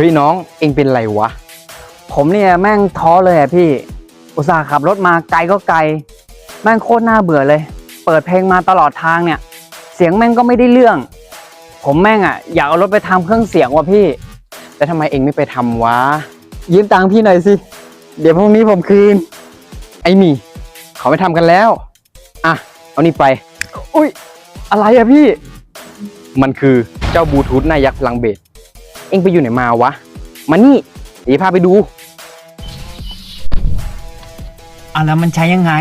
ฮ้ยน้องเองเป็นไรวะ ผมเนี่ยแม่งท้อเลยอะพี่ อุตส่าห์ขับรถมาไกลก็ไกล แม่งโคตรน่าเบื่อเลย เปิดเพลงมาตลอดทางเนี่ย เสียงแม่งก็ไม่ได้เรื่อง ผมแม่งอะอยากเอารถไปทำเครื่องเสียงว่ะพี่แล้วทำไมเองไม่ไปทำวะ ยืมตังค์พี่หน่อยสิ เดี๋ยวพรุ่งนี้ผมคืน ไอ้หนี่เขาไม่ทำกันแล้ว อะ เอานี่ไป อุ้ยอะไรอะพี่ มันคือเจ้าบลูทูธหน้ายักษ์พลังเบส เองไปอยู่ไหนมาวะ มานี่เดี๋ยวพาไปดูอะแล้วมันใช้ยังไง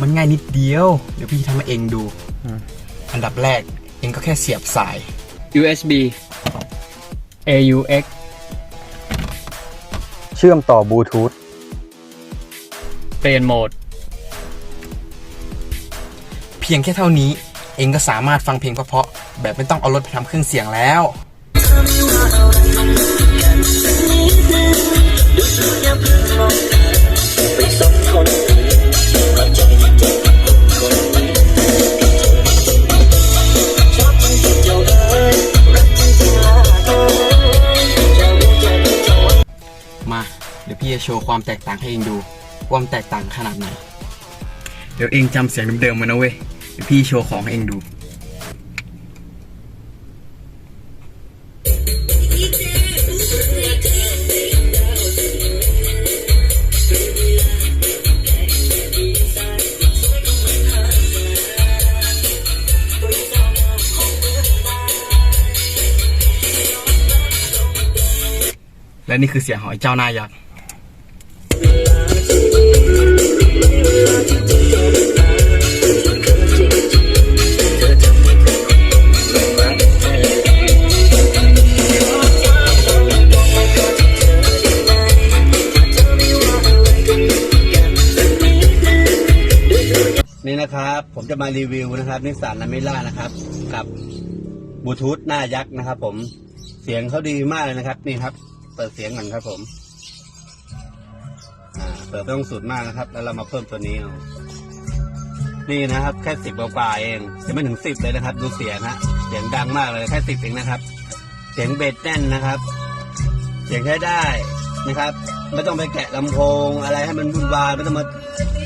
มันง่ายนิดเดียว เดี๋ยวพี่ทำให้เองดู อันดับแรก เองก็แค่เสียบสาย USB AUX เชื่อมต่อบลูทูธเปลี่ยนโหมด เพียงแค่เท่านี้ เองก็สามารถฟังเพลงเพราะๆแบบไม่ต้องเอารถไปทำเครื่องเสียงแล้ว มาเดี๋ยวพี่จะโชว์ความแตกต่างให้เองดูความแตกต่างขนาดไหน เดี๋ยวเองจำเสียงเดิมๆมานะเว้ยเดี๋ยวพี่โชว์ของให้เองดู และนี่คือเสียงของไอ้เจ้าหน้ายักษ์ นี่นะครับ ผมจะมารีวิวนะครับนิสสันลาเมล่านะครับ กับบลูทูธหน้ายักษ์นะครับ ผมเสียงเขาดีมากเลยนะครับ นี่ครับ เปิดเสียงก่อนครับ ผมเปิดไม่ต้องสุดมากนะครับ แล้วเรามาเพิ่มตัวนี้เอานี่นะครับ แค่สิบกว่าเองจะไม่ถึงสิบเลยนะครับ ดูเสียงฮะเสียงดังมากเลยแค่สิบเองนะครับ เสียงเบสแน่นนะครับ เสียงใช้ได้ นะครับไม่ต้องไปแกะลำโพงอะไรให้มันวุ่นวายไม่ต้องมา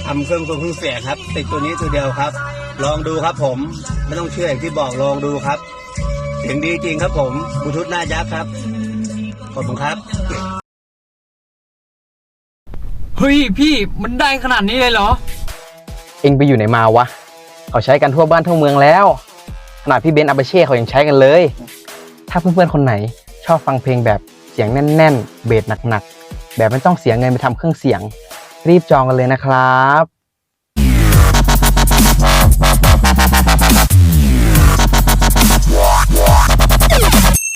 ทำเครื่องทรงเครื่องเสียงครับ ติดตัวนี้ตัวเดียวครับ ลองดูครับผมไม่ต้องเชื่ออย่างที่บอกลองดูครับเสียงดีจริงครับผมบลูทูธหน้ายักษ์ครับขอบคุณครับเฮ้ยพี่มันได้ขนาดนี้เลยเหรอ เองไปอยู่ไหนมาวะ เขาใช้กันทั่วบ้านทั่วเมืองแล้ว ขนาดพี่เบนซ์อาเบเช่เขายังใช้กันเลย ถ้าเพื่อนๆคนไหนชอบฟังเพลงแบบ เสียงแน่น ๆ เบสหนัก ๆ แบบไม่ต้องเสียเงินไปทำเครื่องเสียง รีบจองกันเลยนะครับ